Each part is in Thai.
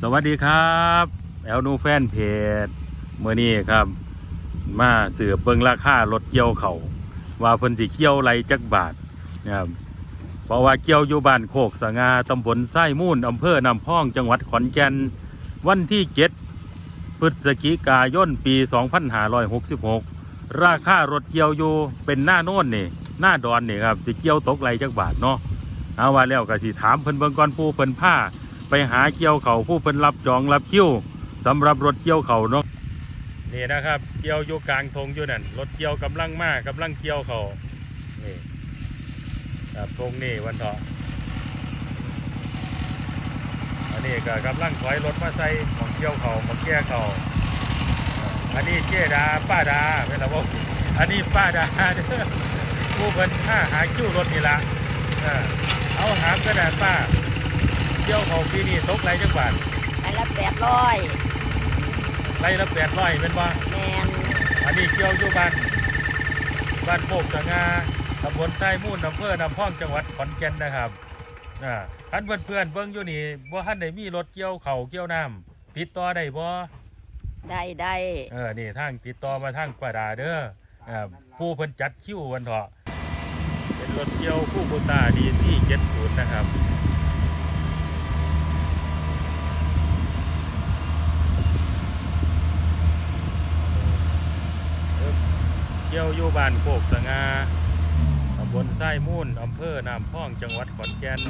สวัสดีครับแอลนูแฟนเพจเมื่อนี้ครับ มาเสือเบิงราคารถเกี่ยวเขาว่าเพิ่นสิเกี่ยวไรจักบาทนะครับเพราะว่าเกี่ยวอยู่บ้านโคกสงาตำบลไส้มูนอำเภอนำพ้องจังหวัดขอนแก่นวันที่เจ็ดพฤศจิกายนปี 2566 ราคารถเกี่ยวอยู่เป็นหน้าโน่นนี่หน้าดอนนี่ครับสิเกี่ยวตกไรจักบาทเนาะเอาว่าแล้วก็สิถามเพิ่นเบิ่งก่อนผู้เพิ่นผ้า ไปหาเกี่ยวเขาผู้เพิ่นรับจองรับคิวสำหรับรถเกี่ยวเขาเนาะนี่นะครับ เกี่ยวอยู่กลางทงอยู่นั่นรถเกี่ยวกำลังมากกำลังเกี่ยวเขานี่ครับทงนี่วันเถาะอันนี้ก็กำลังถอยรถมาใส่ของเกี่ยวเขาของแก้เขาอันนี้เจดาป้าดาเป็นระบบอันนี้ป้าดาผู้เพิ่นห้าหาคิวรถนี่ละเออเอาหามกระดาษป้า เที่ยวเขาปีนี้ตกไรจังหวัดไปละแปดร้อยไรละแปดร้อยเป็นว่าแมนอันนี้เกี่ยวอยู่บ้านบ้านโคกสง่าตำบลใต้มูนอำเภอนำพ้องจังหวัดขอนแก่นนะครับอ่าท่านเพื่อนเพื่อนๆเบิ่งอยู่นี่ว่าท่านได้มีรถเกี่ยวเขาวเกี่ยวน้ำติดต่อได้บ่ได้ได้เออนี่ทางติดต่อมาทางป้าดาเด้ออ่าผู้เพิ่นจัดคิววันเถาะเป็นรถเกี่ยวคู่บุตาดีซี่เจ็ดศูนย์นะครับ ที่ยวอยู่บ้านโคกสงาตำบลไส้มูนอำเภอน้ำพ้องจังหวัดขอนแก่น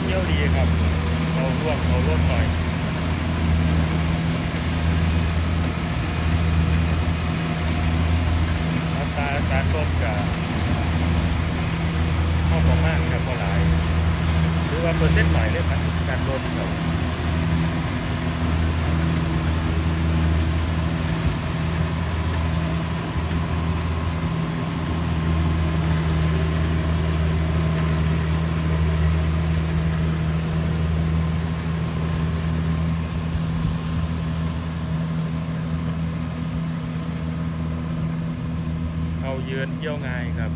เที่ยวดีครับเอาร่วมเอาร่วมหน่อย อัต ราการลดกับข้อประมาณกับเท่าไหร่หรือว่าเปอร์เซ็นต์หน่อยเลยครับการลดครับ ยืนเที่ยวง่ายครับ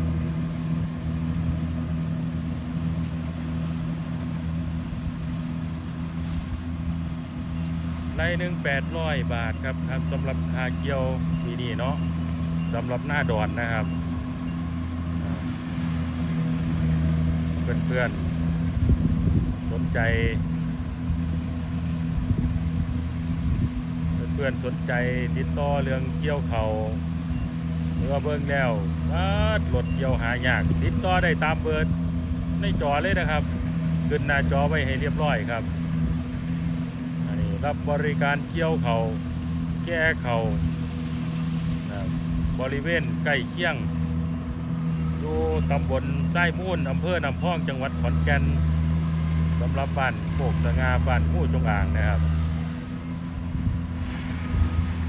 ไล่หนึ่งแปดร้อยบาทครับครับสำหรับคาเกียวปีนี้เนาะสำหรับหน้าดอนนะครับเพื่อนเพื่อนๆ สนใจ เพื่อนๆ สนใจติดต่อเรื่องเกี่ยวเขา หรือว่าเบิ่งแล้วว่ารถเกี่ยวหายากติดต่อได้ตามเบอร์ในจอเลยนะครับ ขึ้นหน้าจอไว้ให้เรียบร้อยครับอันนี้รับบริการเกี่ยวเขาแก้เขาบริเวณใกล้เคียงอยู่ตำบลไส้มูนอำเภอนำพ้องจังหวัดขอนแก่นสำหรับบ้านโคกสงาบ้านผู้จงอ่างนะครับ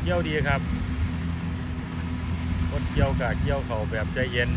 เกี่ยวดีครับ เกี่ยวกับเกี่ยวเขาแบบใจเย็น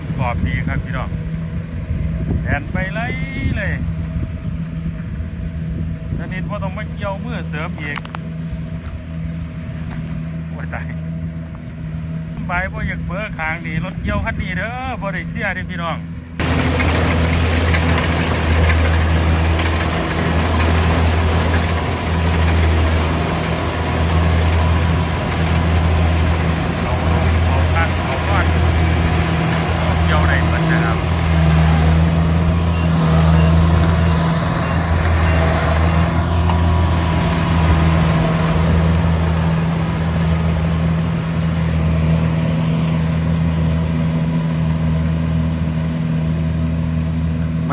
กรอบดีครับพี่น้องแดนไปเลยเลยชนิดว่าต้องมาเกี่ยวเมื่อเสริมอีกโอ้ยตายใบายบ่อยากเบอร์ขางดีรถเกี่ยวคันนี้เด้อบ่ได้เสียเด้อพี่น้อง เอาเอาทักเอาก้อนเอาเกี่ยวได้หมดนะครับ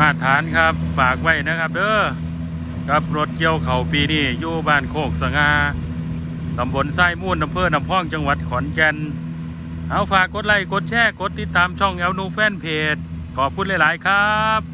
มานครับ ฝากไว้นะครับ เด้อกับรถเกี่ยวเขาปีนี้อยู่บ้านโคกสงาตำบลไส้มูนอำเภอน้ำพองจังหวัดขอนแก่นเอาฝากกดไลค์กดแชร์กดติดตามช่องแอลนูแฟนเพจขอบคุณหลาย ๆ ครับ